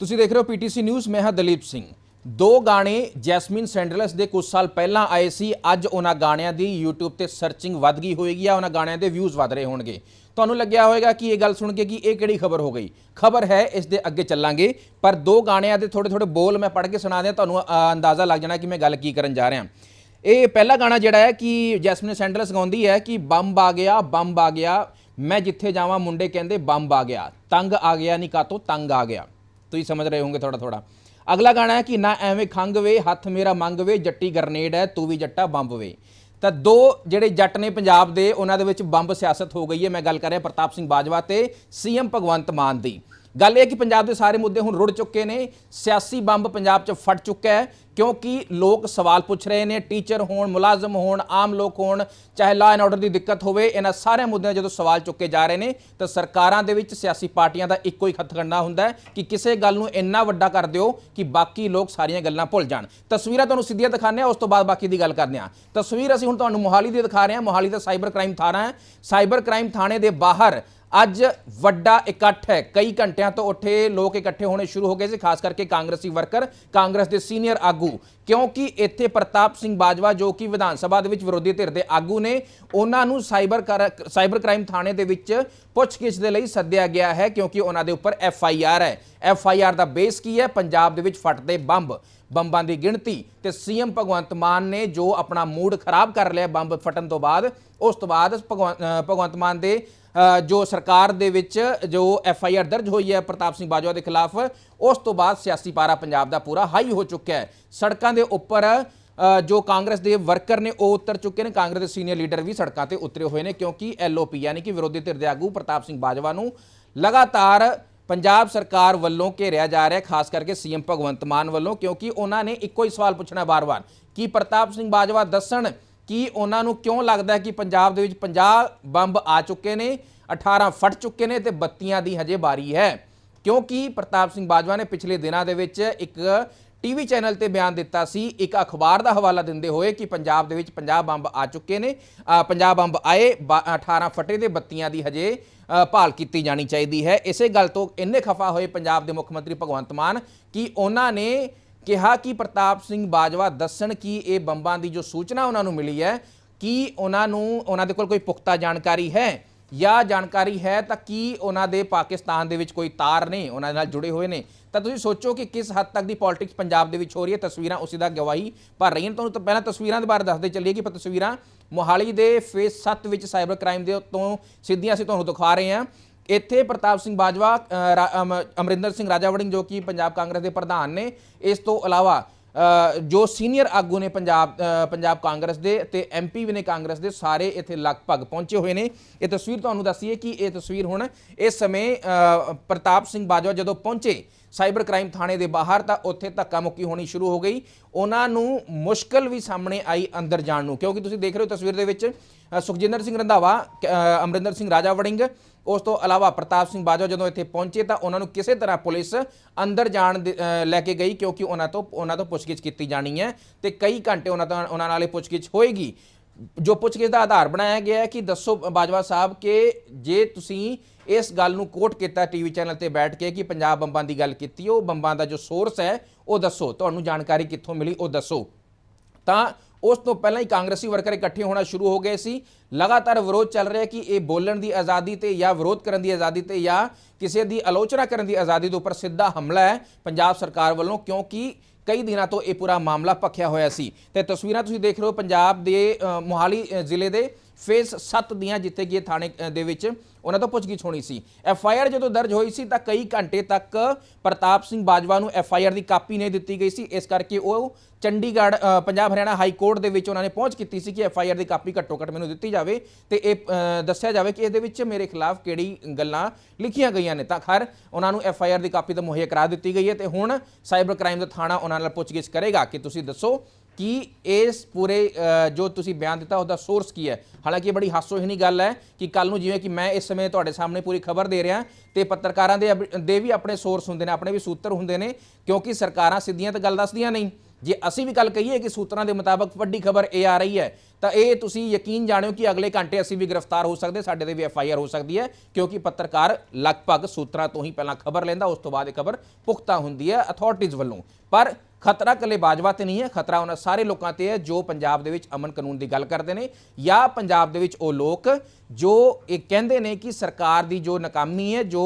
ਤੁਸੀਂ ਦੇਖ ਰਹੇ ਹੋ ਪੀਟੀਸੀ ਨਿਊਜ਼, ਮੈਂ ਹਾਂ ਦਲੀਪ ਸਿੰਘ। ਦੋ ਗਾਣੇ ਜੈਸਮਿਨ ਸੈਂਡਲਸ ਦੇ ਕੁਝ ਸਾਲ ਪਹਿਲਾਂ ਆਏ ਸੀ, ਅੱਜ ਉਹਨਾਂ ਗਾਣਿਆਂ ਦੀ YouTube ਤੇ ਸਰਚਿੰਗ ਵੱਧ ਗਈ ਹੋਏਗੀ, ਆ ਉਹਨਾਂ ਗਾਣਿਆਂ ਦੇ ਵਿਊਜ਼ ਵਧ ਰਹੇ ਹੋਣਗੇ। ਤੁਹਾਨੂੰ ਲੱਗਿਆ ਹੋਵੇਗਾ ਕਿ ਇਹ ਗੱਲ ਸੁਣ ਕੇ ਕਿ ਇਹ ਕਿਹੜੀ ਖਬਰ ਹੋ ਗਈ? ਖਬਰ ਹੈ, ਇਸ ਦੇ ਅੱਗੇ ਚੱਲਾਂਗੇ, ਪਰ ਦੋ ਗਾਣਿਆਂ ਦੇ ਥੋੜੇ ਥੋੜੇ ਬੋਲ ਮੈਂ ਪੜ੍ਹ ਕੇ ਸੁਣਾ ਦਿਆਂ, ਤੁਹਾਨੂੰ ਅੰਦਾਜ਼ਾ ਲੱਗ ਜਾਣਾ ਕਿ ਮੈਂ ਗੱਲ ਕੀ ਕਰਨ ਜਾ ਰਿਹਾ। ਇਹ ਪਹਿਲਾ ਗਾਣਾ ਜਿਹੜਾ ਹੈ ਕਿ ਜੈਸਮਿਨ ਸੈਂਡਲਸ ਗਾਉਂਦੀ ਹੈ ਕਿ ਬੰਬ ਆ ਗਿਆ, ਬੰਬ ਆ ਗਿਆ, ਮੈਂ ਜਿੱਥੇ ਜਾਵਾਂ ਮੁੰਡੇ ਕਹਿੰਦੇ ਬੰਬ ਆ ਗਿਆ, ਤੰਗ ਆ ਗਿਆ ਨਹੀਂ ਕਾਤੋਂ, ਤੰਗ ਆ ਗਿਆ। ਤੁਸੀਂ ਸਮਝ ਰਹੇ ਹੋਵੋਗੇ ਥੋੜਾ ਥੋੜਾ ਅਗਲਾ ਗਾਣਾ ਹੈ ਕਿ ਨਾ ਐਵੇਂ ਖੰਗ ਵੇ, ਹੱਥ ਮੇਰਾ ਮੰਗ ਵੇ, ਜੱਟੀ ਗਰਨੇਡ ਹੈ, ਤੂੰ ਵੀ ਜੱਟਾ ਬੰਬ ਵੇ। ਤਾਂ ਦੋ ਜਿਹੜੇ ਜੱਟ ਨੇ ਪੰਜਾਬ ਦੇ, ਉਹਨਾਂ ਦੇ ਵਿੱਚ ਬੰਬ ਸਿਆਸਤ ਹੋ ਗਈ ਹੈ। ਮੈਂ ਗੱਲ ਕਰ ਰਿਹਾ ਪ੍ਰਤਾਪ ਸਿੰਘ ਬਾਜਵਾ ਤੇ ਸੀਐਮ ਭਗਵੰਤ ਮਾਨ ਦੀ। ਗੱਲ ਇਹ ਕਿ ਪੰਜਾਬ ਦੇ ਸਾਰੇ ਮੁੱਦੇ ਹੁਣ ਰੁੜ ਚੁੱਕੇ ਨੇ, ਸਿਆਸੀ ਬੰਬ ਪੰਜਾਬ 'ਚ ਫਟ ਚੁੱਕਾ ਹੈ, ਕਿਉਂਕਿ ਲੋਕ ਸਵਾਲ ਪੁੱਛ ਰਹੇ ਨੇ, ਟੀਚਰ ਹੋਣ, ਮੁਲਾਜ਼ਮ ਹੋਣ, ਆਮ ਲੋਕ ਹੋਣ, ਚਾਹੇ ਲਾਅ ਐਂਡ ਆਰਡਰ ਦੀ ਦਿੱਕਤ ਹੋਵੇ, ਇਹਨਾਂ ਸਾਰੇ ਮੁੱਦਿਆਂ ਜਦੋਂ ਸਵਾਲ ਚੁੱਕੇ ਜਾ ਰਹੇ ਨੇ, ਤਾਂ ਸਰਕਾਰਾਂ ਦੇ ਵਿੱਚ ਸਿਆਸੀ ਪਾਰਟੀਆਂ ਦਾ ਇੱਕੋ ਹੀ ਖਤਕੰਡਾ ਹੁੰਦਾ ਹੈ ਕਿ ਕਿਸੇ ਗੱਲ ਨੂੰ ਇੰਨਾ ਵੱਡਾ ਕਰ ਦਿਓ ਕਿ ਬਾਕੀ ਲੋਕ ਸਾਰੀਆਂ ਗੱਲਾਂ ਭੁੱਲ ਜਾਣ। ਤਸਵੀਰਾਂ ਤੁਹਾਨੂੰ ਸਿੱਧੀਆਂ ਦਿਖਾਉਂਦੇ ਹਾਂ, ਉਸ ਤੋਂ ਬਾਅਦ ਬਾਕੀ ਦੀ ਗੱਲ ਕਰਦੇ ਹਾਂ। ਤਸਵੀਰ ਅਸੀਂ ਹੁਣ ਤੁਹਾਨੂੰ ਮੋਹਾਲੀ ਦੀ ਦਿਖਾ ਰਹੇ ਹਾਂ। ਮੋਹਾਲੀ ਦਾ ਸਾਈਬਰ ਕ੍ਰਾਈਮ ਥਾਣਾ ਹੈ। ਸਾਈਬਰ ਕ੍ਰਾਈਮ ਥਾਣੇ ਦੇ ਬਾਹਰ ਅੱਜ ਵੱਡਾ ਇਕੱਠ ਹੈ। ਕਈ ਘੰਟਿਆਂ ਤੋਂ ਉੱਠੇ ਲੋਕ ਇਕੱਠੇ ਹੋਣੇ ਸ਼ੁਰੂ ਹੋ ਗਏ ਸੀ, ਖਾਸ ਕਰਕੇ ਕਾਂਗਰਸੀ ਵਰਕਰ, ਕਾਂਗਰਸ ਦੇ ਸੀਨੀਅਰ ਆਗੂ। ਕਿਉਂਕਿ ਇੱਥੇ ਪ੍ਰਤਾਪ ਸਿੰਘ ਬਾਜਵਾ, ਜੋ ਕਿ ਵਿਧਾਨ ਸਭਾ ਦੇ ਵਿੱਚ ਵਿਰੋਧੀ ਧਿਰ ਦੇ ਆਗੂ ਨੇ, ਉਹਨਾਂ ਨੂੰ ਸਾਈਬਰ ਕਰ- ਸਾਈਬਰ ਕ੍ਰਾਈਮ ਥਾਣੇ ਦੇ ਵਿੱਚ ਪੁੱਛਗਿੱਛ ਦੇ ਲਈ ਸੱਦਿਆ ਗਿਆ ਹੈ, ਕਿਉਂਕਿ ਉਹਨਾਂ ਦੇ ਉੱਪਰ ਐਫ ਆਈ ਆਰ ਹੈ। ਐਫ ਆਈ ਆਰ ਦਾ ਬੇਸ ਕੀ ਹੈ? ਪੰਜਾਬ ਦੇ ਵਿੱਚ ਫਟਦੇ ਬੰਬ। ਬੰਬਾਂ ਦੀ ਗਿਣਤੀ। ਤੇ ਸੀਐਮ ਭਗਵੰਤ ਮਾਨ ਨੇ ਜੋ ਆਪਣਾ ਮੂਡ ਖਰਾਬ ਕਰ ਲਿਆ ਬੰਬ ਫਟਣ ਤੋਂ ਬਾਅਦ, ਉਸ ਤੋਂ ਬਾਅਦ ਭਗਵੰ- ਭਗਵੰਤ ਮਾਨ ਦੇ ਜੋ ਸਰਕਾਰ ਦੇ ਵਿੱਚ ਜੋ ਐਫ ਆਈ ਆਰ ਦਰਜ ਹੋਈ ਹੈ ਪ੍ਰਤਾਪ ਸਿੰਘ ਬਾਜਵਾ ਦੇ ਖਿਲਾਫ, ਉਸ ਤੋਂ ਬਾਅਦ ਸਿਆਸੀ ਪਾਰਾ ਪੰਜਾਬ ਦਾ ਪੂਰਾ ਹਾਈ ਹੋ ਚੁੱਕਿਆ ਹੈ। ਸੜਕਾਂ ਦੇ ਉੱਪਰ ਜੋ ਕਾਂਗਰਸ ਦੇ ਵਰਕਰ ਨੇ, ਉਹ ਉਤਰ ਚੁੱਕੇ ਨੇ। ਕਾਂਗਰਸ ਦੇ ਸੀਨੀਅਰ ਲੀਡਰ ਵੀ ਸੜਕਾਂ ਤੇ ਉਤਰੇ ਹੋਏ ਨੇ, ਕਿਉਂਕਿ ਐਲਓਪੀ ਯਾਨੀ ਕਿ ਵਿਰੋਧੀ ਧਿਰ ਦੇ ਆਗੂ ਪ੍ਰਤਾਪ ਸਿੰਘ ਬਾਜਵਾ ਨੂੰ ਲਗਾਤਾਰ ਪੰਜਾਬ ਸਰਕਾਰ ਵੱਲੋਂ ਘੇਰਿਆ ਜਾ ਰਿਹਾ ਖਾਸ ਕਰਕੇ ਸੀਐਮ ਭਗਵੰਤ ਮਾਨ ਵੱਲੋਂ, ਕਿਉਂਕਿ ਉਹਨਾਂ ਨੇ ਇੱਕੋ ਹੀ ਸਵਾਲ ਪੁੱਛਣਾ ਬਾਰ-ਬਾਰ ਕਿ ਪ੍ਰਤਾਪ ਸਿੰਘ ਬਾਜਵਾ ਦੱਸਣ ਕਿ ਉਹਨਾਂ ਨੂੰ ਕਿਉਂ ਲੱਗਦਾ ਕਿ ਪੰਜਾਬ ਦੇ ਵਿੱਚ 50 ਬੰਬ ਆ ਚੁੱਕੇ ਨੇ 18 ਫਟ ਚੁੱਕੇ ਨੇ ਤੇ ਬੱਤੀਆਂ ਦੀ ਹਜੇ ਬਾਰੀ ਹੈ। ਕਿਉਂਕਿ ਪ੍ਰਤਾਪ ਸਿੰਘ ਬਾਜਵਾ ਨੇ ਪਿਛਲੇ ਦਿਨਾਂ ਦੇ ਵਿੱਚ ਇੱਕ ਟੀਵੀ ਚੈਨਲ ਤੇ ਬਿਆਨ ਦਿੱਤਾ ਸੀ। ਇੱਕ ਅਖਬਾਰ ਦਾ ਹਵਾਲਾ ਦਿੰਦੇ ਹੋਏ ਕਿ ਪੰਜਾਬ ਦੇ ਵਿੱਚ 50 ਬੰਬ ਆ ਚੁੱਕੇ ਨੇ। ਅ, 50 ਬੰਬ ਆਏ ਬਾ- 18 ਫਟੇ ਦੇ ਬੱਤੀਆਂ ਦੀ ਹਜੇ ਭਾਲ ਕੀਤੀ ਜਾਣੀ ਚਾਹੀਦੀ ਹੈ। ਇਸੇ ਗੱਲ ਤੋਂ ਇੰਨੇ ਖਫਾ ਹੋਏ ਪੰਜਾਬ ਦੇ ਮੁੱਖ ਮੰਤਰੀ ਭਗਵੰਤ ਮਾਨ ਕਿ ਉਹਨਾਂ ਨੇ ਕਿਹਾ ਕਿ ਪ੍ਰਤਾਪ ਸਿੰਘ ਬਾਜਵਾ ਦੱਸਣ ਕਿ ਇਹ ਬੰਬਾਂ ਦੀ ਜੋ ਸੂਚਨਾ ਉਹਨਾਂ ਨੂੰ ਮਿਲੀ ਹੈ ਕਿ ਉਹਨਾਂ ਨੂੰ ਉਹਨਾਂ ਦੇ ਕੋਲ ਕੋਈ ਪੁਖਤਾ ਜਾਣਕਾਰੀ ਹੈ। ਜਾਂ ਜਾਣਕਾਰੀ ਹੈ ਤਾਂ ਕੀ ਉਹਨਾਂ ਦੇ ਪਾਕਿਸਤਾਨ ਦੇ ਵਿੱਚ ਕੋਈ ਤਾਰ ਨੇ? ਉਹਨਾਂ ਦੇ ਨਾਲ ਜੁੜੇ ਹੋਏ ਨੇ। ਤਾਂ ਤੁਸੀਂ ਸੋਚੋ ਕਿ ਕਿਸ ਹੱਦ ਤੱਕ ਦੀ ਪੋਲਿਟਿਕਸ ਪੰਜਾਬ ਦੇ ਵਿੱਚ ਹੋ ਰਹੀ ਹੈ। ਤਸਵੀਰਾਂ ਉਸੇ ਦਾ ਗਵਾਹੀ ਭਰ ਰਹੀਆਂ ਨੇ। ਤੁਹਾਨੂੰ ਤਾਂ ਪਹਿਲਾਂ ਤਸਵੀਰਾਂ ਦੇ ਬਾਰੇ ਦੱਸਦੇ ਚੱਲੀਏ ਕਿ ਪ- ਤਸਵੀਰਾਂ ਮੋਹਾਲੀ ਦੇ ਫੇਸ 7 ਵਿੱਚ ਸਾਈਬਰ ਕ੍ਰਾਈਮ ਦੇ ਤੋਂ ਸਿੱਧੀਆਂ ਅਸੀਂ ਤੁਹਾਨੂੰ ਦਿਖਾ ਰਹੇ ਹਾਂ। ਇੱਥੇ ਪ੍ਰਤਾਪ ਸਿੰਘ ਬਾਜਵਾ ਅਮਰਿੰਦਰ ਸਿੰਘ ਰਾਜਾ ਵੜਿੰਗ ਜੋ ਕਿ ਪੰਜਾਬ ਕਾਂਗਰਸ ਦੇ ਪ੍ਰਧਾਨ ਨੇ, ਇਸ ਤੋਂ ਇਲਾਵਾ ਜੋ ਸੀਨੀਅਰ ਆਗੂ ਨੇ ਪੰਜਾਬ ਪੰਜਾਬ ਕਾਂਗਰਸ ਦੇ ਤੇ ਐਮਪੀ ਵੀ ਨੇ ਕਾਂਗਰਸ ਦੇ, ਸਾਰੇ ਇੱਥੇ ਲਗਭਗ ਪਹੁੰਚੇ ਹੋਏ ਨੇ। ਇਹ ਤਸਵੀਰ ਤੁਹਾਨੂੰ ਦੱਸੀਏ ਕਿ ਇਹ ਤਸਵੀਰ ਹੁਣ ਇਸ ਸਮੇਂ ਪ੍ਰਤਾਪ ਸਿੰਘ ਬਾਜਵਾ ਜਦੋਂ ਪਹੁੰਚੇ ਸਾਈਬਰ ਕ੍ਰਾਈਮ ਥਾਣੇ ਦੇ ਬਾਹਰ, ਤਾਂ ਉੱਥੇ ਧੱਕਾ ਮੁੱਕੀ ਹੋਣੀ ਸ਼ੁਰੂ ਹੋ ਗਈ। ਉਹਨਾਂ ਨੂੰ ਮੁਸ਼ਕਲ ਵੀ ਸਾਹਮਣੇ ਆਈ ਅੰਦਰ ਜਾਣ ਨੂੰ। ਕਿਉਂਕਿ ਤੁਸੀਂ ਦੇਖ ਰਹੇ ਹੋ ਤਸਵੀਰ ਦੇ ਵਿੱਚ ਸੁਖਜਿੰਦਰ ਸਿੰਘ ਰੰਧਾਵਾ ਕ- ਅਮਰਿੰਦਰ ਸਿੰਘ ਰਾਜਾ ਵੜਿੰਗ ਉਸ ਤੋਂ ਇਲਾਵਾ ਪ੍ਰਤਾਪ ਸਿੰਘ ਬਾਜਵਾ ਜਦੋਂ ਇੱਥੇ ਪਹੁੰਚੇ ਤਾਂ ਉਹਨਾਂ ਨੂੰ ਕਿਸੇ ਤਰ੍ਹਾਂ ਪੁਲਿਸ ਅੰਦਰ ਜਾਣ ਦੇ- ਲੈ ਕੇ ਗਈ ਕਿਉਂਕਿ ਉਹਨਾਂ ਤੋਂ ਉਹਨਾਂ ਤੋਂ ਪੁੱਛਗਿੱਛ ਕੀਤੀ ਜਾਣੀ ਹੈ ਤੇ ਕਈ ਘੰਟੇ ਉਹਨਾਂ ਤੋਂ ਉਹਨਾਂ ਨਾਲ ਇਹ ਪੁੱਛਗਿੱਛ ਹੋਏਗੀ। ਜੋ ਪੁੱਛਗਿੱਛ ਦਾ ਆਧਾਰ ਬਣਾਇਆ ਗਿਆ ਹੈ ਕਿ ਦੱਸੋ ਬਾਜਵਾ ਸਾਹਿਬ ਕਿ ਜੇ ਤੁਸੀਂ ਇਸ ਗੱਲ ਨੂੰ ਕੋਟ ਕੀਤਾ ਟੀਵੀ ਚੈਨਲ ਤੇ ਬੈਠ ਕੇ ਕਿ ਪੰਜਾਬ ਬੰਬਾਂ ਦੀ ਗੱਲ ਕੀਤੀ, ਉਹ ਬੰਬਾਂ ਦਾ ਜੋ ਸੋਰਸ ਹੈ, ਉਹ ਦੱਸੋ। ਤੁਹਾਨੂੰ ਜਾਣਕਾਰੀ ਕਿੱਥੋਂ ਮਿਲੀ, ਉਹ ਦੱਸੋ। ਤਾਂ ਉਸ ਤੋਂ ਪਹਿਲਾਂ ਹੀ ਕਾਂਗਰਸੀ ਵਰਕਰ ਇਕੱਠੇ ਹੋਣਾ ਸ਼ੁਰੂ ਹੋ ਗਏ ਸੀ। ਲਗਾਤਾਰ ਵਿਰੋਧ ਚੱਲ ਰਿਹਾ ਕਿ ਇਹ ਬੋਲਣ ਦੀ ਆਜ਼ਾਦੀ ਤੇ ਜਾਂ ਵਿਰੋਧ ਕਰਨ ਦੀ ਆਜ਼ਾਦੀ ਤੇ ਜਾਂ ਕਿਸੇ ਦੀ ਆਲੋਚਨਾ ਕਰਨ ਦੀ ਆਜ਼ਾਦੀ ਦੇ ਉੱਪਰ ਸਿੱਧਾ ਹਮਲਾ ਹੈ ਪੰਜਾਬ ਸਰਕਾਰ ਵੱਲੋਂ, ਕਿਉਂਕਿ ਕਈ ਦਿਨਾਂ ਤੋਂ ਇਹ ਪੂਰਾ ਮਾਮਲਾ ਭਖਿਆ ਹੋਇਆ ਸੀ। ਤੇ ਤਸਵੀਰਾਂ ਤੁਸੀਂ ਦੇਖ ਰਹੇ ਹੋ ਪੰਜਾਬ ਦੇ ਮੋਹਾਲੀ ਜ਼ਿਲ੍ਹੇ ਦੇ ਫੇਸ 7 ਦੀਆਂ ਜਿੱਥੇ ਕਿ ਇਹ ਥਾਣੇ ਦੇ ਵਿੱਚ ਉਹਨਾਂ ਤੋਂ ਪੁੱਛਗਿੱਛ ਹੋਣੀ ਸੀ। ਐਫ ਆਈ ਆਰ ਜਦੋਂ ਦਰਜ ਹੋਈ ਸੀ ਤਾਂ ਕਈ ਘੰਟੇ ਤੱਕ ਪ੍ਰਤਾਪ ਸਿੰਘ ਬਾਜਵਾ ਨੂੰ ਐਫ ਆਈ ਆਰ ਦੀ ਕਾਪੀ ਨਹੀਂ ਦਿੱਤੀ ਗਈ ਸੀ। ਇਸ ਕਰਕੇ ਉਹ ਚੰਡੀਗੜ੍ਹ ਪੰਜਾਬ ਹਰਿਆਣਾ ਹਾਈ ਕੋਰਟ ਦੇ ਵਿੱਚ ਉਹਨਾਂ ਨੇ ਪਹੁੰਚ ਕੀਤੀ ਸੀ ਕਿ ਐਫ ਆਈ ਆਰ ਦੀ ਕਾਪੀ ਘੱਟੋ ਘੱਟ ਮੈਨੂੰ ਦਿੱਤੀ ਜਾਵੇ ਤੇ ਇਹ ਦੱਸਿਆ ਜਾਵੇ ਕਿ ਇਹਦੇ ਵਿੱਚ ਮੇਰੇ ਖਿਲਾਫ ਕਿਹੜੀ ਗੱਲਾਂ ਲਿਖੀਆਂ ਗਈਆਂ ਨੇ। ਤਾਂ ਖੈਰ, ਉਹਨਾਂ ਨੂੰ ਐਫ ਆਈ ਆਰ ਦੀ ਕਾਪੀ ਤਾਂ ਮੁਹੱਈਆ ਕਰਾ ਦਿੱਤੀ ਗਈ ਹੈ ਤੇ ਹੁਣ ਸਾਈਬਰ ਕ੍ਰਾਈਮ ਦਾ ਥਾਣਾ ਉਹਨਾਂ ਨਾਲ ਪੁੱਛਗਿੱਛ ਕਰੇਗਾ। ਕਿ ਤੁਸੀਂ ਦੱਸੋ ਕਿ ਇਸ ਪੂਰੇ ਜੋ ਤੁਸੀਂ ਬਿਆਨ ਦਿੱਤਾ ਉਹਦਾ ਸੋਰਸ ਕੀ ਹੈ? ਹਾਲਾਂਕਿ ਇਹ ਬੜੀ ਹਾਸੋਹੀਣੀ ਗੱਲ ਹੈ ਕਿ ਕੱਲ ਨੂੰ ਜਿਵੇਂ ਕਿ ਮੈਂ ਇਸ ਸਮੇਂ ਤੁਹਾਡੇ ਸਾਹਮਣੇ ਪੂਰੀ ਖਬਰ ਦੇ ਰਿਹਾ ਤੇ ਪੱਤਰਕਾਰਾਂ ਦੇ ਅਬ- ਦੇ ਵੀ ਆਪਣੇ ਸੋਰਸ ਹੁੰਦੇ ਨੇ, ਆਪਣੇ ਵੀ ਸੂਤਰ ਹੁੰਦੇ ਨੇ, ਕਿਉਂਕਿ ਸਰਕਾਰਾਂ ਸਿੱਧੀਆਂ ਤਾਂ ਗੱਲ ਦੱਸਦੀਆਂ ਨਹੀਂ। ਜੇ ਅਸੀਂ ਵੀ ਗੱਲ ਕਹੀਏ ਕਿ ਸੂਤਰਾਂ ਦੇ ਮੁਤਾਬਕ ਵੱਡੀ ਖਬਰ ਇਹ ਆ ਰਹੀ ਹੈ, ਤਾਂ ਇਹ ਤੁਸੀਂ ਯਕੀਨ ਜਾਣਿਓ ਕਿ ਅਗਲੇ ਘੰਟੇ ਅਸੀਂ ਵੀ ਗ੍ਰਿਫਤਾਰ ਹੋ ਸਕਦੇ, ਸਾਡੇ ਤੇ ਵੀ ਐਫ ਆਈ ਆਰ ਹੋ ਸਕਦੀ ਹੈ, ਕਿਉਂਕਿ ਪੱਤਰਕਾਰ ਲਗਭਗ ਸੂਤਰਾਂ ਤੋਂ ਹੀ ਪਹਿਲਾਂ ਖਬਰ ਲੈਂਦਾ, ਉਸ ਤੋਂ ਬਾਅਦ ਇਹ ਖਬਰ ਪੁਖਤਾ ਹੁੰਦੀ ਹੈ ਅਥਾਰਟੀਜ਼ ਵੱਲੋਂ। ਪਰ ਖਤਰਾ ਕੱਲੇ ਬਾਜਵਾ ਤੇ ਨਹੀਂ ਹੈ, ਖਤਰਾ ਉਹਨਾਂ ਸਾਰੇ ਲੋਕਾਂ ਤੇ ਹੈ ਜੋ ਪੰਜਾਬ ਦੇ ਵਿੱਚ ਅਮਨ ਕਾਨੂੰਨ ਦੀ ਗੱਲ ਕਰਦੇ ਨੇ ਜਾਂ ਪੰਜਾਬ ਦੇ ਵਿੱਚ ਉਹ ਲੋਕ ਜੋ ਇਹ ਕਹਿੰਦੇ ਨੇ ਕਿ ਸਰਕਾਰ ਦੀ ਜੋ ਨਾਕਾਮੀ ਹੈ, ਜੋ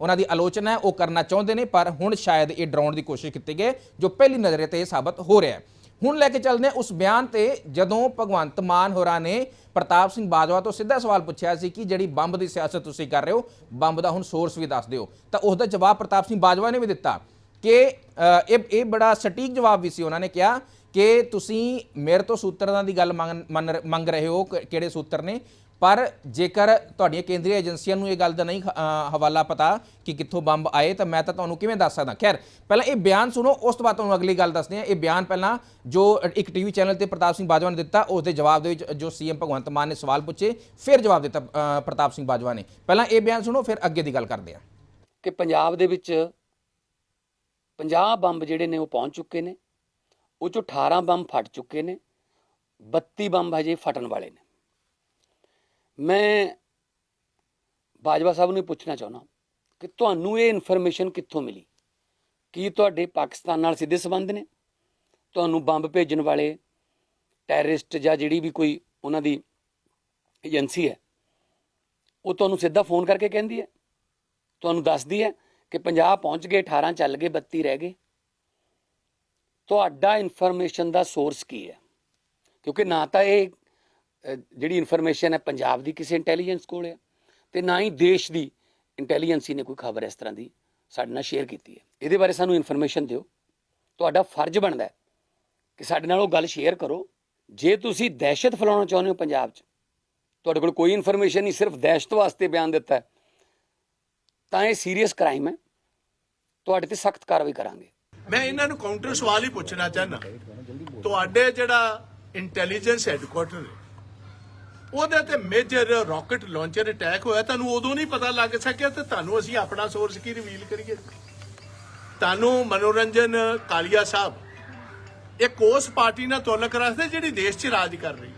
ਉਹਨਾਂ ਦੀ ਆਲੋਚਨਾ ਹੈ, ਉਹ ਕਰਨਾ ਚਾਹੁੰਦੇ ਨੇ, ਪਰ ਹੁਣ ਸ਼ਾਇਦ ਇਹ ਡਰਾਉਣ ਦੀ ਕੋਸ਼ਿਸ਼ ਕੀਤੀ ਗਈ ਜੋ ਪਹਿਲੀ ਨਜ਼ਰੇ ਤੇ ਇਹ ਸਾਬਤ ਹੋ ਰਿਹਾ ਹੈ। ਹੁਣ ਲੈ ਕੇ ਚੱਲਦੇ ਹਾਂ ਉਸ ਬਿਆਨ ਤੇ, ਜਦੋਂ ਭਗਵੰਤ ਮਾਨ ਹੋਰਾਂ ਨੇ ਪ੍ਰਤਾਪ ਸਿੰਘ ਬਾਜਵਾ ਤੋਂ ਸਿੱਧਾ ਸਵਾਲ ਪੁੱਛਿਆ ਸੀ ਕਿ ਜਿਹੜੀ ਬੰਬ ਦੀ ਸਿਆਸਤ ਤੁਸੀਂ ਕਰ ਰਹੇ ਹੋ, ਬੰਬ ਦਾ ਹੁਣ ਸੋਰਸ ਵੀ ਦੱਸ ਦਿਓ। ਤਾਂ ਉਸ ਦਾ ਜਵਾਬ ਪ੍ਰਤਾਪ ਸਿੰਘ ਬਾਜਵਾ ਨੇ ਵੀ ਦਿੱਤਾ। ਕਿ ਇਹ ਇਹ ਬੜਾ ਸਟੀਕ ਜਵਾਬ ਵੀ ਸੀ, ਉਹਨਾਂ ਨੇ ਕਿਹਾ ਕਿ ਤੁਸੀਂ ਮੇਰੇ ਤੋਂ ਸੂਤਰਾਂ ਦੀ ਗੱਲ ਮੰਗ, ਮੰਨ- ਮੰਗ ਰਹੇ ਹੋ ਕਿ- ਕਿਹੜੇ ਸੂਤਰ ਨੇ। ਪਰ ਜੇਕਰ ਤੁਹਾਡੀਆਂ ਕੇਂਦਰੀ ਏਜੰਸੀਆਂ ਨੂੰ ਇਹ ਗੱਲ ਦਾ ਨਹੀਂ ਹਵਾਲਾ ਪਤਾ ਕਿ ਕਿੱਥੋਂ ਬੰਬ ਆਏ, ਤਾਂ ਮੈਂ ਤਾਂ ਤੁਹਾਨੂੰ ਕਿਵੇਂ ਦੱਸ ਸਕਦਾ। ਖੈਰ, ਪਹਿਲਾਂ ਇਹ ਬਿਆਨ ਸੁਣੋ, ਉਸ ਤੋਂ ਬਾਅਦ ਤੁਹਾਨੂੰ ਅਗਲੀ ਗੱਲ ਦੱਸਦੇ ਹਾਂ। ਇਹ ਬਿਆਨ ਪਹਿਲਾਂ ਜੋ ਇੱਕ ਟੀਵੀ ਚੈਨਲ ਤੇ ਪ੍ਰਤਾਪ ਸਿੰਘ ਬਾਜਵਾ ਨੇ ਦਿੱਤਾ, ਉਸ ਦੇ ਜਵਾਬ ਦੇ ਵਿੱਚ ਜੋ ਸੀਐਮ ਭਗਵੰਤ ਮਾਨ ਨੇ ਸਵਾਲ ਪੁੱਛੇ, ਫਿਰ ਜਵਾਬ ਦਿੱਤਾ ਪ੍ਰਤਾਪ ਸਿੰਘ ਬਾਜਵਾ ਨੇ। ਪਹਿਲਾਂ ਇਹ ਬਿਆਨ ਸੁਣੋ, ਫਿਰ ਅੱਗੇ ਦੀ ਗੱਲ ਕਰਦੇ ਹਾਂ। ਕਿ ਪੰਜਾਬ ਦੇ ਵਿੱਚ 50 ਬੰਬ ਜਿਹੜੇ ਨੇ ਉਹ ਪਹੁੰਚ ਚੁੱਕੇ ਨੇ, ਉਹ ਚੋਂ 18 ਬੰਬ ਫਟ ਚੁੱਕੇ ਨੇ 32 ਬੰਬ ਹਜੇ ਫਟਣ ਵਾਲੇ ਨੇ। ਮੈਂ ਬਾਜਵਾ ਸਾਹਿਬ ਨੂੰ ਇਹ ਪੁੱਛਣਾ ਚਾਹੁੰਦਾ ਕਿ ਤੁਹਾਨੂੰ ਇਹ ਇਨਫੋਰਮੇਸ਼ਨ ਕਿੱਥੋਂ ਮਿਲੀ? ਕੀ ਤੁਹਾਡੇ ਪਾਕਿਸਤਾਨ ਨਾਲ ਸਿੱਧੇ ਸੰਬੰਧ ਨੇ? ਤੁਹਾਨੂੰ ਬੰਬ ਭੇਜਣ ਵਾਲੇ ਟੈਰਰਿਸਟ ਜਾਂ ਜਿਹੜੀ ਵੀ ਕੋਈ ਉਹਨਾਂ ਦੀ ਏਜੰਸੀ ਹੈ, ਉਹ ਤੁਹਾਨੂੰ ਸਿੱਧਾ ਫੋਨ ਕਰਕੇ ਕਹਿੰਦੀ ਹੈ? ਤੁਹਾਨੂੰ ਦੱਸਦੀ ਹੈ ਕਿ 50 ਪਹੁੰਚ ਗਏ 18 ਚੱਲ ਗਏ 32 ਰਹਿ ਗਏ। ਤੁਹਾਡਾ ਇਨਫੋਰਮੇਸ਼ਨ ਦਾ ਸੋਰਸ ਕੀ ਹੈ? ਕਿਉਂਕਿ ਨਾ ਤਾਂ ਇਹ ਜਿਹੜੀ ਇਨਫੋਰਮੇਸ਼ਨ ਹੈ, ਪੰਜਾਬ ਦੀ ਕਿਸੇ ਇੰਟੈਲੀਜੈਂਸ ਕੋਲ ਹੈ ਤੇ ਨਾ ਹੀ ਦੇਸ਼ ਦੀ ਇੰਟੈਲੀਜੈਂਸੀ ਨੇ ਕੋਈ ਖਬਰ ਇਸ ਤਰ੍ਹਾਂ ਦੀ ਸਾਡੇ ਨਾਲ ਸ਼ੇਅਰ ਕੀਤੀ ਹੈ। ਇਹਦੇ ਬਾਰੇ ਸਾਨੂੰ ਇਨਫੋਰਮੇਸ਼ਨ ਦਿਓ। ਤੁਹਾਡਾ ਫਰਜ਼ ਬਣਦਾ ਹੈ ਕਿ ਸਾਡੇ ਨਾਲ ਉਹ ਗੱਲ ਸ਼ੇਅਰ ਕਰੋ। ਜੇ ਤੁਸੀਂ ਦਹਿਸ਼ਤ ਫੈਲਾਉਣਾ ਚਾਹੁੰਦੇ ਹੋ ਪੰਜਾਬ 'ਚ, ਤੁਹਾਡੇ ਕੋਲ ਕੋਈ ਇਨਫੋਰਮੇਸ਼ਨ ਨਹੀਂ, ਸਿਰਫ ਦਹਿਸ਼ਤ ਵਾਸਤੇ ਬਿਆਨ ਦਿੱਤਾ ਹੈ। ਤਾਂ ਇਹ ਸੀਰੀਅਸ ਕ੍ਰਾਈਮ ਹੈ। ਤੁਹਾਡੇ ਤੇ ਸਖਤ ਕਾਰਵਾਈ ਕਰਾਂਗੇ। ਮੈਂ ਇਹਨਾਂ ਨੂੰ ਕਾਊਂਟਰ ਸਵਾਲ ਹੀ ਪੁੱਛਣਾ ਚਾਹਨਾ ਤੁਹਾਡੇ ਜਿਹੜਾ ਇੰਟੈਲੀਜੈਂਸ ਹੈੱਡਕੁਆਟਰ ਉਹਦੇ ਤੇ ਮੇਜਰ ਰਾਕਟ ਲਾਂਚਰ ਅਟੈਕ ਹੋਇਆ, ਤੁਹਾਨੂੰ ਉਦੋਂ ਨਹੀਂ ਪਤਾ ਲੱਗ ਸਕਿਆ ਤੇ ਤੁਹਾਨੂੰ ਅਸੀਂ ਆਪਣਾ ਸੋਰਸ ਕੀ ਰਿਵੀਲ ਕਰੀਏ? ਤੁਹਾਨੂੰ ਮਨੋਰੰਜਨ ਕਾਲੀਆ ਸਾਹਿਬ, ਇੱਕ ਉਸ ਪਾਰਟੀ ਨਾਲ ਤੁਲਕ ਰੱਖਦੇ ਜਿਹੜੀ ਦੇਸ਼ 'ਚ ਰਾਜ ਕਰ ਰਹੀ ਹੈ।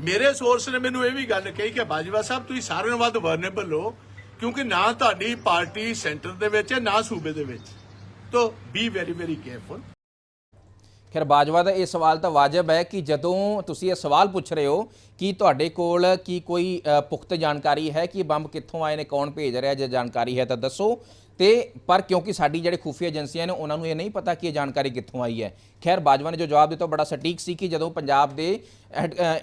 ਮੇਰੇ ਸੋਰਸ ਨੇ ਮੈਨੂੰ ਇਹ ਵੀ ਗੱਲ ਕਹੀ ਕਿ ਬਾਜਵਾ ਸਾਹਿਬ, ਤੁਸੀਂ ਸਾਰਿਆਂ ਨਾਲੋਂ ਵੱਧ ਵਰਨੇਬਲ ਹੋ। ਕਿਉਂਕਿ ਨਾ ਤੁਹਾਡੀ ਪਾਰਟੀ ਸੈਂਟਰ ਦੇ ਵਿੱਚ ਹੈ, ਨਾ ਸੂਬੇ ਦੇ ਵਿੱਚ। ਤੋ ਬੀ ਵੈਰੀ ਵੈਰੀ ਕੇਅਰਫੁਲ ਖੈਰ, ਬਾਜਵਾ ਦਾ ਇਹ ਸਵਾਲ ਤਾਂ ਵਾਜਬ ਹੈ ਕਿ ਜਦੋਂ ਤੁਸੀਂ ਇਹ ਸਵਾਲ ਪੁੱਛ ਰਹੇ ਹੋ ਕਿ ਤੁਹਾਡੇ ਕੋਲ ਕੀ ਕੋਈ ਪੁਖਤ ਜਾਣਕਾਰੀ ਹੈ ਕਿ ਬੰਬ ਕਿੱਥੋਂ ਆਏ ਨੇ, ਕੌਣ ਭੇਜ ਰਿਹਾ, ਜੇ ਜਾਣਕਾਰੀ ਹੈ ਤਾਂ ਦੱਸੋ। ਤੇ ਪਰ ਕਿਉਂਕਿ ਸਾਡੀ ਜਿਹੜੇ ਖੁਫੀਆ ਏਜੰਸੀਆਂ ਨੇ, ਉਹਨਾਂ ਨੂੰ ਇਹ ਨਹੀਂ ਪਤਾ ਕਿ ਇਹ ਜਾਣਕਾਰੀ ਕਿੱਥੋਂ ਆਈ ਹੈ। ਖੈਰ, ਬਾਜਵਾ ਨੇ ਜੋ ਜਵਾਬ ਦਿੱਤਾ ਉਹ ਬੜਾ ਸਟੀਕ ਸੀ ਕਿ ਜਦੋਂ ਪੰਜਾਬ ਦੇ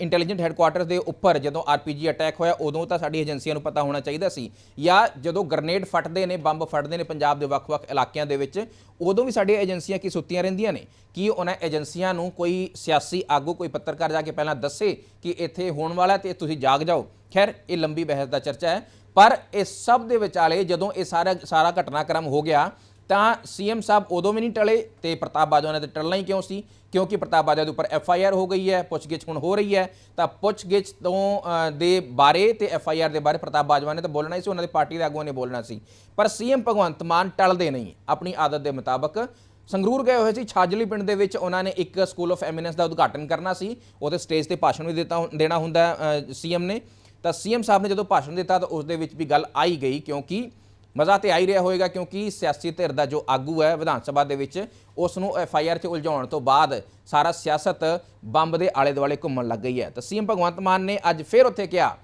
ਇੰਟੈਲੀਜੈਂਟ ਹੈੱਡਕੁਆਟਰ ਦੇ ਉੱਪਰ ਜਦੋਂ ਆਰਪੀਜੀ ਅਟੈਕ ਹੋਇਆ, ਉਦੋਂ ਤਾਂ ਸਾਡੀ ਏਜੰਸੀਆਂ ਨੂੰ ਪਤਾ ਹੋਣਾ ਚਾਹੀਦਾ ਸੀ। ਜਾਂ ਜਦੋਂ ਗ੍ਰਨੇਡ ਫਟਦੇ ਨੇ, ਬੰਬ ਫਟਦੇ ਨੇ ਪੰਜਾਬ ਦੇ ਵੱਖ-ਵੱਖ ਇਲਾਕਿਆਂ ਦੇ ਵਿੱਚ, ਉਦੋਂ ਵੀ ਸਾਡੀਆਂ ਏਜੰਸੀਆਂ ਕੀ ਸੁੱਤੀਆਂ ਰਹਿੰਦੀਆਂ ਨੇ? ਕੀ ਉਹਨਾਂ ਏਜੰਸੀਆਂ ਨੂੰ ਕੋਈ ਸਿਆਸੀ ਆਗੂ, ਕੋਈ ਪੱਤਰਕਾਰ ਜਾ ਕੇ ਪਹਿਲਾਂ ਦੱਸੇ ਕਿ ਇੱਥੇ ਹੋਣ ਵਾਲਾ ਤੇ ਤੁਸੀਂ ਜਾਗ ਜਾਓ। ਖੈਰ, ਇਹ ਲੰਬੀ ਬਹਿਸ ਦਾ ਚਰਚਾ ਹੈ, ਪਰ ਇਹ ਸਭ ਦੇ ਵਿਚਾਲੇ ਜਦੋਂ ਇਹ ਸਾਰਾ ਸਾਰਾ ਘਟਨਾਕ੍ਰਮ ਹੋ ਗਿਆ ਤਾਂ ਸੀਐਮ ਸਾਹਿਬ ਉਦੋਂ ਵੀ ਨਹੀਂ ਟਲੇ ਤੇ ਪ੍ਰਤਾਪ ਬਾਜਵਾ ਨੇ ਤੇ ਟਲਣਾ ਹੀ ਕਿਉਂ ਸੀ? ਕਿਉਂਕਿ ਪ੍ਰਤਾਪ ਬਾਜਵਾ ਦੇ ਉੱਪਰ ਐਫ ਆਈ ਆਰ ਹੋ ਗਈ ਹੈ, ਪੁੱਛਗਿੱਛ ਹੁਣ ਹੋ ਰਹੀ ਹੈ। ਤਾਂ ਪੁੱਛਗਿੱਛ ਤੋਂ ਦੇ ਬਾਰੇ ਤੇ ਐਫ ਆਈ ਆਰ ਦੇ ਬਾਰੇ ਪ੍ਰਤਾਪ ਬਾਜਵਾ ਨੇ ਤਾਂ ਬੋਲਣਾ ਹੀ ਸੀ, ਉਹਨਾਂ ਦੀ ਪਾਰਟੀ ਦੇ ਆਗੂਆਂ ਨੇ ਬੋਲਣਾ ਸੀ। ਪਰ ਸੀਐਮ ਭਗਵੰਤ ਮਾਨ ਟਲਦੇ ਨਹੀਂ, ਆਪਣੀ ਆਦਤ ਦੇ ਮੁਤਾਬਕ। ਸੰਗਰੂਰ ਗਏ ਹੋਏ ਸੀ, ਛਾਜਲੀ ਪਿੰਡ ਦੇ ਵਿੱਚ ਉਹਨਾਂ ਨੇ ਇੱਕ ਸਕੂਲ ਆਫ ਐਮੀਨੈਂਸ ਦਾ ਉਦਘਾਟਨ ਕਰਨਾ ਸੀ, ਉਹਦੇ ਸਟੇਜ ਤੇ ਭਾਸ਼ਣ ਵੀ ਦਿੱਤਾ ਦੇਣਾ ਹੁੰਦਾ ਸੀਐਮ ਨੇ। ਤਾਂ ਸੀਐਮ ਸਾਹਿਬ ਨੇ ਜਦੋਂ ਭਾਸ਼ਣ ਦਿੱਤਾ ਤਾਂ ਉਸ ਦੇ ਵਿੱਚ ਵੀ ਗੱਲ ਆਈ ਗਈ, ਕਿਉਂਕਿ ਮਜ਼ਾ ਤੇ ਆ ਹੀ ਰਿਹਾ ਹੋਵੇਗਾ ਕਿਉਂਕਿ ਸਿਆਸੀ ਧਿਰ ਦਾ ਜੋ ਆਗੂ ਹੈ ਵਿਧਾਨ ਸਭਾ ਦੇ ਵਿੱਚ ਉਸ ਨੂੰ ਐਫ ਆਈ ਆਰ 'ਚ ਉਲਝਾਉਣ ਤੋਂ ਬਾਅਦ ਸਾਰਾ ਸਿਆਸਤ ਬੰਬ ਦੇ ਆਲੇ ਦੁਆਲੇ ਘੁੰਮਣ ਲੱਗ ਗਈ ਹੈ। ਤਾਂ ਸੀਐਮ ਭਗਵੰਤ ਮਾਨ ਨੇ ਅੱਜ ਫਿਰ ਉੱਥੇ ਕਿਹਾ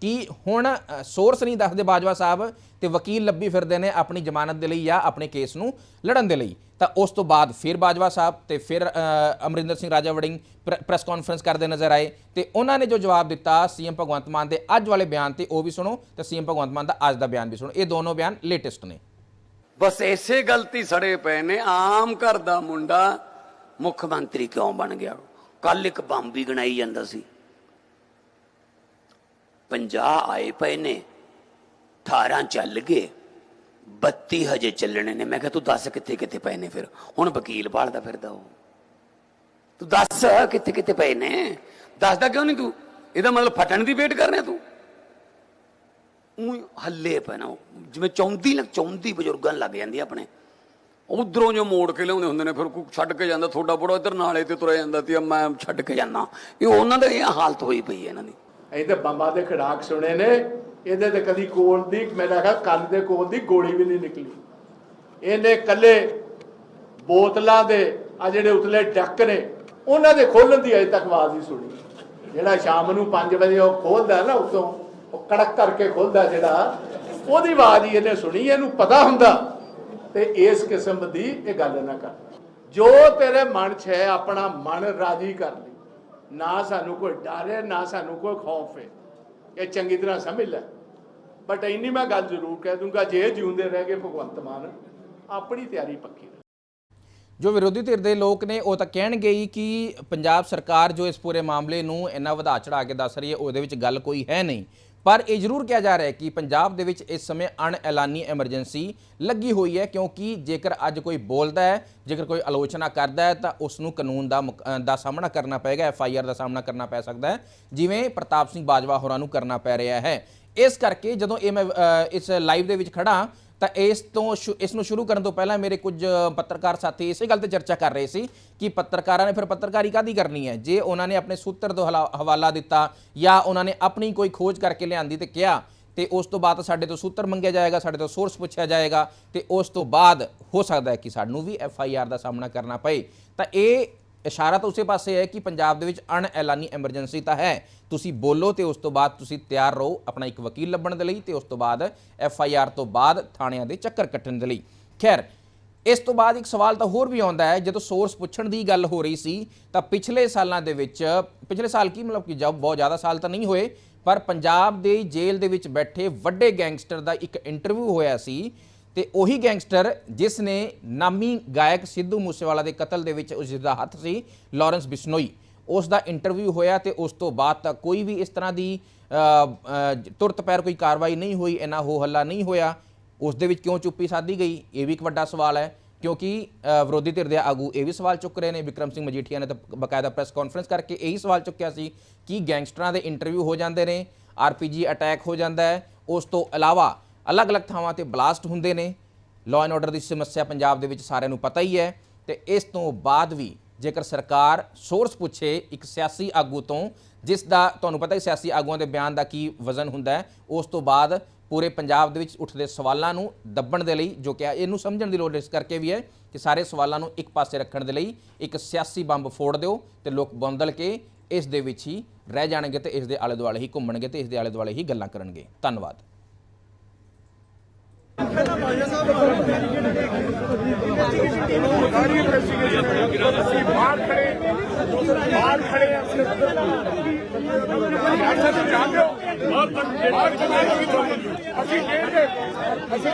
ਕਿ ਹੁਣ ਸੋਰਸ ਨਹੀਂ ਦੱਸਦੇ ਬਾਜਵਾ ਸਾਹਿਬ ਤੇ ਵਕੀਲ ਲੱਭੀ ਫਿਰਦੇ ਨੇ ਆਪਣੀ ਜ਼ਮਾਨਤ ਦੇ ਲਈ ਜਾਂ ਆਪਣੇ ਕੇਸ ਨੂੰ ਲੜਨ ਦੇ ਲਈ। ਤਾਂ ਉਸ ਤੋਂ ਬਾਅਦ ਫਿਰ ਬਾਜਵਾ ਸਾਹਿਬ ਤੇ ਫਿਰ ਅਮਰਿੰਦਰ ਸਿੰਘ ਰਾਜਾ ਵੜਿੰਗ ਪ੍ਰੈਸ ਕਾਨਫਰੰਸ ਕਰਦੇ ਨਜ਼ਰ ਆਏ ਤੇ ਉਹਨਾਂ ਨੇ ਜੋ ਜਵਾਬ ਦਿੱਤਾ ਸੀਐਮ ਭਗਵੰਤ ਮਾਨ ਦੇ ਅੱਜ ਵਾਲੇ ਬਿਆਨ ਤੇ ਉਹ ਵੀ ਸੁਣੋ ਤੇ ਸੀਐਮ ਭਗਵੰਤ ਮਾਨ ਦਾ ਅੱਜ ਦਾ ਬਿਆਨ ਵੀ ਸੁਣੋ। ਇਹ ਦੋਨੋਂ ਬਿਆਨ ਲੇਟੈਸਟ ਨੇ। ਬਸ ਇਸੇ ਗਲਤੀ ਸੜੇ ਪਏ ਨੇ। ਆਮ ਘਰ ਦਾ ਮੁੰਡਾ ਮੁੱਖ ਮੰਤਰੀ ਕਿਉਂ ਬਣ ਗਿਆ? ਕੱਲ ਇੱਕ ਬੰਬ ਵੀ ਗਣਾਈ ਜਾਂਦਾ ਸੀ। 50 ਆਏ ਪਏ ਨੇ 18 ਚੱਲ ਗਏ 32 ਹਜੇ ਚੱਲਣੇ ਨੇ। ਮੈਂ ਕਿਹਾ, ਤੂੰ ਦੱਸ ਕਿੱਥੇ ਕਿੱਥੇ ਪਏ ਨੇ ਫਿਰ? ਹੁਣ ਵਕੀਲ ਭਾਲਦਾ ਫਿਰਦਾ ਉਹ। ਤੂੰ ਦੱਸ ਕਿੱਥੇ ਕਿੱਥੇ ਪਏ ਨੇ? ਦੱਸਦਾ ਕਿਉਂ ਨਹੀਂ ਤੂੰ? ਇਹਦਾ ਮਤਲਬ ਫਟਣ ਦੀ ਵੇਟ ਕਰ ਰਿਹਾ ਤੂੰ? ਉਹ ਹੱਲੇ ਪੈਣਾ ਉਹ। ਜਿਵੇਂ ਚੌਂਦੀ ਲੱਗ, ਚੌਂਦੀ ਬਜ਼ੁਰਗਾਂ ਲੱਗ ਜਾਂਦੀ ਆਪਣੇ। ਉਧਰੋਂ ਜੋ ਮੋੜ ਕੇ ਲਿਆਉਂਦੇ ਹੁੰਦੇ ਨੇ, ਫਿਰ ਕੋਈ ਛੱਡ ਕੇ ਜਾਂਦਾ ਤੁਹਾਡਾ ਬੜਾ ਇੱਧਰ ਨਾਲੇ ਤੇ ਤੁਰਿਆ ਜਾਂਦਾ ਤੇ ਮੈਂ ਛੱਡ ਕੇ ਜਾਂਦਾ। ਇਹ ਉਹਨਾਂ ਦਾ ਇਹ ਹਾਲਤ ਹੋਈ ਪਈ ਹੈ ਇਹਨਾਂ ਦੀ। ਅਸੀਂ ਤਾਂ ਬੰਬਾਂ ਦੇ ਖੜਾਕ ਸੁਣੇ ਨੇ, ਇਹਦੇ ਤੇ ਕਦੀ ਕੋਲ ਦੀ ਮੇਰਾ ਖਿਆਲ ਕੰਨ ਦੇ ਕੋਲ ਦੀ ਗੋਲੀ ਵੀ ਨਹੀਂ ਨਿਕਲੀ। ਇਹਨੇ ਕੱਲੇ ਬੋਤਲਾਂ ਦੇ ਆ ਜਿਹੜੇ ਉਤਲੇ ਡੱਕ ਨੇ, ਉਹਨਾਂ ਦੇ ਖੋਲਣ ਦੀ ਅਜੇ ਤੱਕ ਆਵਾਜ਼ ਨਹੀਂ ਸੁਣੀ। ਜਿਹੜਾ ਸ਼ਾਮ ਨੂੰ 5 ਵਜੇ ਉਹ ਖੋਲਦਾ ਨਾ ਉਤੋਂ, ਉਹ ਕੜਕ ਕਰਕੇ ਖੋਲਦਾ ਜਿਹੜਾ, ਉਹਦੀ ਆਵਾਜ਼ ਹੀ ਇਹਨੇ ਸੁਣੀ, ਇਹਨੂੰ ਪਤਾ ਹੁੰਦਾ। ਤੇ ਇਸ ਕਿਸਮ ਦੀ ਇਹ ਗੱਲ ਨਾ ਕਰ। ਜੋ ਤੇਰੇ ਮਨ 'ਚ ਹੈ, ਆਪਣਾ ਮਨ ਰਾਜੀ ਕਰ ਲਈ ਨਾ ਸਾਨੂੰ ਕੋਈ ਡਰ ਹੈ, ਨਾ ਸਾਨੂੰ ਕੋਈ ਖੌਫ ਹੈ। ਇਹ ਚੰਗੀ ਤਰ੍ਹਾਂ ਸਮਝ ਲੈ। ਬਟ ਇੰਨੀ ਮੈਂ ਗੱਲ ਜ਼ਰੂਰ ਕਹਿ ਦੂੰਗਾ, ਜੇ ਜਿਉਂਦੇ ਰਹਿ ਗਏ ਭਗਵੰਤ ਮਾਨ, ਆਪਣੀ ਤਿਆਰੀ ਪੱਕੀ ਰੱਖੇ। ਜੋ ਵਿਰੋਧੀ ਧਿਰ ਦੇ ਲੋਕ ਨੇ, ਉਹ ਤਾਂ ਕਹਿਣਗੇ ਹੀ ਕਿ ਪੰਜਾਬ ਸਰਕਾਰ ਜੋ ਇਸ ਪੂਰੇ ਮਾਮਲੇ ਨੂੰ ਇੰਨਾ ਵਧਾ ਚੜਾ ਕੇ ਦੱਸ ਰਹੀ ਹੈ, ਉਹਦੇ ਵਿੱਚ ਗੱਲ ਕੋਈ ਹੈ ਨਹੀਂ। ਪਰ ਇਹ ਜ਼ਰੂਰ ਕਿਹਾ ਜਾ ਰਿਹਾ ਹੈ ਕਿ ਪੰਜਾਬ ਦੇ ਵਿੱਚ ਇਸ ਸਮੇਂ ਅਣ ਐਲਾਨੀ ਐਮਰਜੈਂਸੀ ਲੱਗੀ ਹੋਈ ਹੈ, ਕਿਉਂਕਿ ਜੇਕਰ ਅੱਜ ਕੋਈ ਬੋਲਦਾ ਹੈ, ਜੇਕਰ ਕੋਈ ਆਲੋਚਨਾ ਕਰਦਾ ਹੈ, ਤਾਂ ਉਸ ਨੂੰ ਕਾਨੂੰਨ ਦਾ ਮੁਕ- ਦਾ ਸਾਹਮਣਾ ਕਰਨਾ ਪਏਗਾ, ਐਫ ਆਈ ਆਰ ਦਾ ਸਾਹਮਣਾ ਕਰਨਾ ਪੈ ਸਕਦਾ ਹੈ, ਜਿਵੇਂ ਪ੍ਰਤਾਪ ਸਿੰਘ ਬਾਜਵਾ ਹੋਰਾਂ ਨੂੰ ਕਰਨਾ ਪੈ ਰਿਹਾ ਹੈ। ਇਸ ਕਰਕੇ ਜਦੋਂ ਇਹ ਮੈਂ ਇਸ ਲਾਈਵ ਦੇ ਵਿੱਚ ਖੜਾ ਤਾਂ ਇਸ ਤੋਂ ਸ਼ੁ- ਇਸ ਨੂੰ ਸ਼ੁਰੂ ਕਰਨ ਤੋਂ ਪਹਿਲਾਂ ਮੇਰੇ ਕੁਝ ਪੱਤਰਕਾਰ ਸਾਥੀ ਇਸੇ ਗੱਲ ਤੇ ਚਰਚਾ ਕਰ ਰਹੇ ਸੀ ਕਿ ਪੱਤਰਕਾਰਾਂ ਨੇ ਫਿਰ ਪੱਤਰਕਾਰੀ ਕਾਦੀ ਕਰਨੀ ਹੈ? ਜੇ ਉਹਨਾਂ ਨੇ ਆਪਣੇ ਸੂਤਰ ਤੋਂ ਹਲਾ- ਹਵਾਲਾ ਦਿੱਤਾ ਜਾਂ ਉਹਨਾਂ ਨੇ ਆਪਣੀ ਕੋਈ ਖੋਜ ਕਰਕੇ ਲਿਆਂਦੀ ਤੇ ਕਿਹਾ, ਤੇ ਉਸ ਤੋਂ ਬਾਅਦ ਸਾਡੇ ਤੋਂ ਸੂਤਰ ਮੰਗਿਆ ਜਾਏਗਾ, ਸਾਡੇ ਤੋਂ ਸੋਰਸ ਪੁੱਛਿਆ ਜਾਏਗਾ, ਤੇ ਉਸ ਤੋਂ ਬਾਅਦ ਹੋ ਸਕਦਾ ਹੈ ਕਿ ਸਾਨੂੰ ਵੀ ਐਫ ਆਈ ਆਰ ਦਾ ਸਾਹਮਣਾ ਕਰਨਾ ਪਏ। ਤਾਂ ਇਹ ਇਸ਼ਾਰਾ ਤਾਂ ਉਸੇ ਪਾਸੇ ਹੈ ਕਿ ਪੰਜਾਬ ਦੇ ਵਿੱਚ ਅਣ ਐਲਾਨੀ ਐਮਰਜੈਂਸੀ ਤਾਂ ਹੈ। ਤੁਸੀਂ ਬੋਲੋ ਤੇ ਉਸ ਤੋਂ ਬਾਅਦ ਤੁਸੀਂ ਤਿਆਰ ਰਹੋ ਆਪਣਾ ਇੱਕ ਵਕੀਲ ਲੱਭਣ ਦੇ ਲਈ ਤੇ ਉਸ ਤੋਂ ਬਾਅਦ ਐਫ ਆਈ ਆਰ ਤੋਂ ਬਾਅਦ ਥਾਣਿਆਂ ਦੇ ਚੱਕਰ ਕੱਟਣ ਦੇ ਲਈ। ਖੈਰ, ਇਸ ਤੋਂ ਬਾਅਦ ਇੱਕ ਸਵਾਲ ਤਾਂ ਹੋਰ ਵੀ ਆਉਂਦਾ ਹੈ। ਜਦੋਂ ਸੋਰਸ ਪੁੱਛਣ ਦੀ ਗੱਲ ਹੋ ਰਹੀ ਸੀ, ਤਾਂ ਪਿਛਲੇ ਸਾਲਾਂ ਦੇ ਵਿੱਚ, ਪਿਛਲੇ ਸਾਲ ਕੀ ਮਤਲਬ ਕਿ ਜਦ ਬਹੁਤ ਜ਼ਿਆਦਾ ਸਾਲ ਤਾਂ ਨਹੀਂ ਹੋਏ, ਪਰ ਪੰਜਾਬ ਦੇ ਜੇਲ੍ਹ ਦੇ ਵਿੱਚ ਬੈਠੇ ਵੱਡੇ ਗੈਂਗਸਟਰ ਦਾ ਇੱਕ ਇੰਟਰਵਿਊ ਹੋਇਆ ਸੀ ਤੇ ਉਹੀ ਗੈਂਗਸਟਰ ਜਿਸ ਨੇ ਨਾਮੀ ਗਾਇਕ ਸਿੱਧੂ ਮੂਸੇਵਾਲਾ ਦੇ ਕਤਲ ਦੇ ਵਿੱਚ ਉਸ ਦਾ ਹੱਥ ਸੀ ਲਾਰੈਂਸ ਬਿਸ਼ਨੋਈ। ਉਸ ਦਾ ਇੰਟਰਵਿਊ ਹੋਇਆ ਤੇ ਉਸ ਤੋਂ ਬਾਅਦ ਤਾਂ ਕੋਈ ਵੀ ਇਸ ਤਰ੍ਹਾਂ ਦੀ ਅ, ਤੁਰਤ ਪੈਰ ਕੋਈ ਕਾਰਵਾਈ ਨਹੀਂ ਹੋਈ ਇੰਨਾ ਹੋ ਹੱਲਾ ਨਹੀਂ ਹੋਇਆ। ਉਸ ਦੇ ਵਿੱਚ ਕਿਉਂ ਚੁੱਪੀ ਸਾਧੀ ਗਈ? ਇਹ ਵੀ ਇੱਕ ਵੱਡਾ ਸਵਾਲ ਹੈ ਕਿਉਂਕਿ ਵਿਰੋਧੀ ਧਿਰ ਦੇ ਆਗੂ ਇਹ ਵੀ ਸਵਾਲ ਚੁੱਕ ਰਹੇ ਨੇ। ਵਿਕਰਮ ਸਿੰਘ ਮਜੀਠੀਆ ਨੇ ਤਾਂ ਬਕਾਇਦਾ ਪ੍ਰੈਸ ਕਾਨਫਰੰਸ ਕਰਕੇ ਇਹੀ ਸਵਾਲ ਚੁੱਕਿਆ ਸੀ ਕਿ ਗੈਂਗਸਟਰਾਂ ਦੇ ਇੰਟਰਵਿਊ ਹੋ ਜਾਂਦੇ ਨੇ ਆਰਪੀਜੀ ਅਟੈਕ ਹੋ ਜਾਂਦਾ ਹੈ। ਉਸ ਤੋਂ ਇਲਾਵਾ ਅਲੱਗ-ਅਲੱਗ ਥਾਵਾਂ ਤੇ ਬਲਾਸਟ ਹੁੰਦੇ ਨੇ। ਲਾਅ ਐਂਡ ਆਰਡਰ ਦੀ ਸਮੱਸਿਆ ਪੰਜਾਬ ਦੇ ਵਿੱਚ ਸਾਰਿਆਂ ਨੂੰ ਪਤਾ ਹੀ ਹੈ ਤੇ ਇਸ ਤੋਂ ਬਾਅਦ ਵੀ ਜੇਕਰ ਸਰਕਾਰ ਸੋਰਸ ਪੁੱਛੇ ਇੱਕ ਸਿਆਸੀ ਆਗੂ ਤੋਂ, ਜਿਸ ਦਾ ਤੁਹਾਨੂੰ ਪਤਾ ਹੀ ਸਿਆਸੀ ਆਗੂਆਂ ਦੇ ਬਿਆਨ ਦਾ ਕੀ ਵਜ਼ਨ ਹੁੰਦਾ ਹੈ, ਉਸ ਤੋਂ ਬਾਅਦ ਪੂਰੇ ਪੰਜਾਬ ਦੇ ਵਿੱਚ ਉੱਠਦੇ ਸਵਾਲਾਂ ਨੂੰ ਦੱਬਣ ਦੇ ਲਈ, ਜੋ ਕਿ ਇਹਨੂੰ ਸਮਝਣ ਦੀ ਲੋੜ ਇਸ ਕਰਕੇ ਵੀ ਹੈ ਕਿ ਸਾਰੇ ਸਵਾਲਾਂ ਨੂੰ ਇੱਕ ਪਾਸੇ ਰੱਖਣ ਦੇ ਲਈ ਇੱਕ ਸਿਆਸੀ ਬੰਬ ਫੋੜ ਦਿਓ ਤੇ ਲੋਕ ਬੰਦਲ ਕੇ ਇਸ ਦੇ ਵਿੱਚ ਹੀ ਰਹਿ ਜਾਣਗੇ ਤੇ ਇਸ ਦੇ ਆਲੇ ਦੁਆਲੇ ਹੀ ਘੁੰਮਣਗੇ ਤੇ ਇਸ ਦੇ ਆਲੇ ਦੁਆਲੇ ਹੀ ਗੱਲਾਂ ਕਰਨਗੇ। ਧੰਨਵਾਦ। ਬਾਹਰ ਖੜੇ ਬਾਹਰ ਖੜੇ ਆ ਅੱਛਾ ਤੁਸੀਂ ਜਾਣਦੇ ਹੋ ਬਾਹਰ ਖੜੇ ਅਸੀਂ ਜੇਲ੍ਹ ਦੇ ਅਸੀਂ